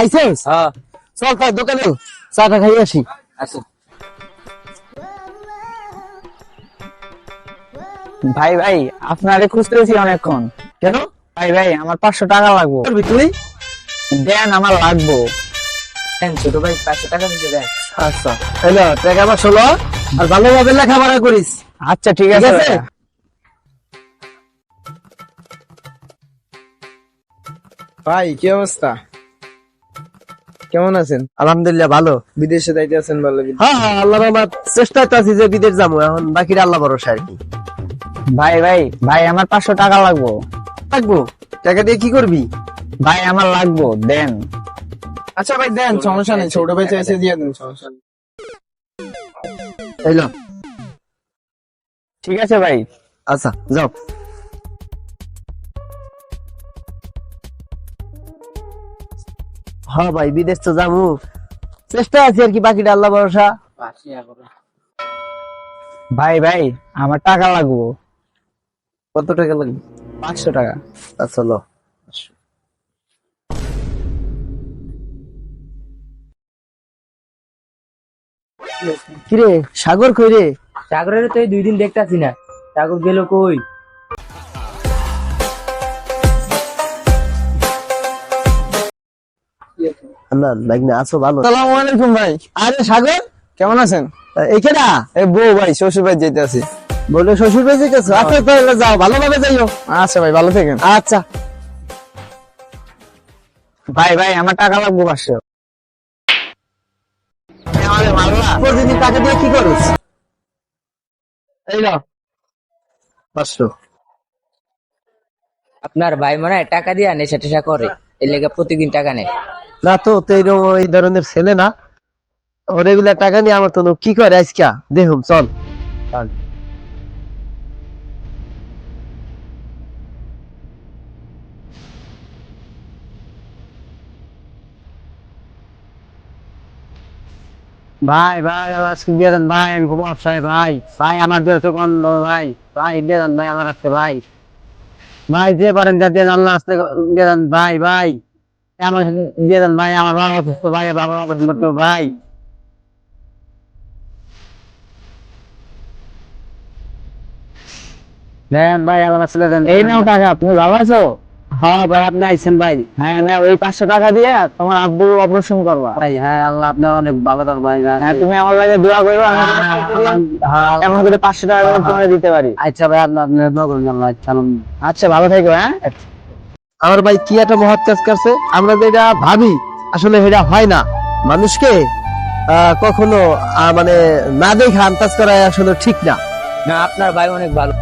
আইসেস? হ্যাঁ। চল তাই দোকানে চাটা খাই আসি। আচ্ছা। ভাই ভাই আপনারে খুঁজতেছি অনেকক্ষণ। কেন? ভাই ভাই আমার পাঁচশো টাকা লাগবো। তুই? দেন আমার লাগবো। ছোট ভাই পাঁচশো টাকা দিতে দেন। আচ্ছা। হ্যালো টাকা আমার ষোলো আর ভালোভাবে লেখাপড়া করিস। আচ্ছা ঠিক আছে। আছে? ভাইয়া। ভাই কি অবস্থা? কেমন আছেন? আলহামদুলিল্লাহ ভালো। বিদেশে যাইতে আছেন বলে হ্যাঁ হ্যাঁ আল্লাহ রহমত। চেষ্টা তো আছি যে বিদেশ যাব এখন বাকিটা আল্লাহ ভরসা আর কি। ভাই ভাই ভাই আমার পাঁচশো টাকা লাগবো। থাকব টাকা দিয়ে কি করবি? ভাই আমার লাগবো দেন। আচ্ছা ভাই দেন সমস্যা নেই ছোট ভাই চাইছে দিয়ে দেন সমস্যা নেই। ঠিক আছে ভাই। আচ্ছা যাও। হ্যাঁ ভাই বিদেশ তো যাব। চেষ্টা আছে আর কি বাকিটা আল্লাহ ভরসা। ভাই ভাই আমার টাকা লাগবো। কত টাকা লাগবে? পাঁচশো টাকা। আচ্ছা লো কিরে সাগর কই রে? সাগরের তো এই দুই দিন দেখতাছি না। সাগর গেল কই? না লাগনে আছো ভালো। আসসালামু আলাইকুম ভাই। আরে সাগর কেমন আছেন? এখানে এই বউ ভাই শ্বশুর ভাই যেতে আছি বলে শ্বশুর বাড়ি যেতেছো আচ্ছা তাহলে যাও ভালোভাবে যাইও। আচ্ছা ভাই ভালো থাকেন। আচ্ছা। ভাই ভাই আমার টাকা লাগবো পাঁচশো। প্রতিদিন টাকা দিয়ে কি করছ? এই নাও। পাঁচশো। আপনার ভাই মনে হয় টাকা দিয়ে নেশা টেশা করে এই লেগে প্রতিদিন টাকা নেয়। না তো এইরকম এই ধরনের ছেলে না। ওর এগুলা টাকা নিয়ে আমার তো কি করে আজকা? দেখুন চল। চল। ভাই ভাই আজকে দিয়ে দেন ভাই আমি খুব অসহায় ভাই। ভাই আমার দিয়ে তো গন্ধ ভাই। ভাই দিয়ে দেন ভাই আমার আজকে ভাই। ভাই যে পারেন যা দিয়ে আল্লাহ আজকে দিয়ে দেন ভাই ভাই। আমার দিয়ে দেন ভাই আমার বাবা অসুস্থ ভাই বাবা অসুস্থ ভাই। দেন ভাই আমার ছেলে দেন এই নাও টাকা তুমি ভালো আছো? হ্যাঁ ভাই আপনি আইছেন ভাই। হ্যাঁ না ওই পাঁচশো টাকা দিয়ে তোমার আব্বু অপারেশন করবা। ভাই হ্যাঁ আল্লাহ আপনার অনেক ভালো ভাই হ্যাঁ তুমি আমার লাগে দোয়া করো আমি হ্যাঁ এমন করে পাঁচশো টাকা করে দিতে পারি। আচ্ছা ভাই আপনার আপনার দোয়া করুন আল্লাহ আচ্ছা আচ্ছা ভালো থেকো হ্যাঁ। আমার ভাই কি একটা মহৎ কাজ করছে? আমরা যেটা ভাবি, আসলে এটা হয় না। মানুষকে কখনো মানে না দেখে আন্দাজ করা আসলে ঠিক না। না, আপনার ভাই অনেক ভালো।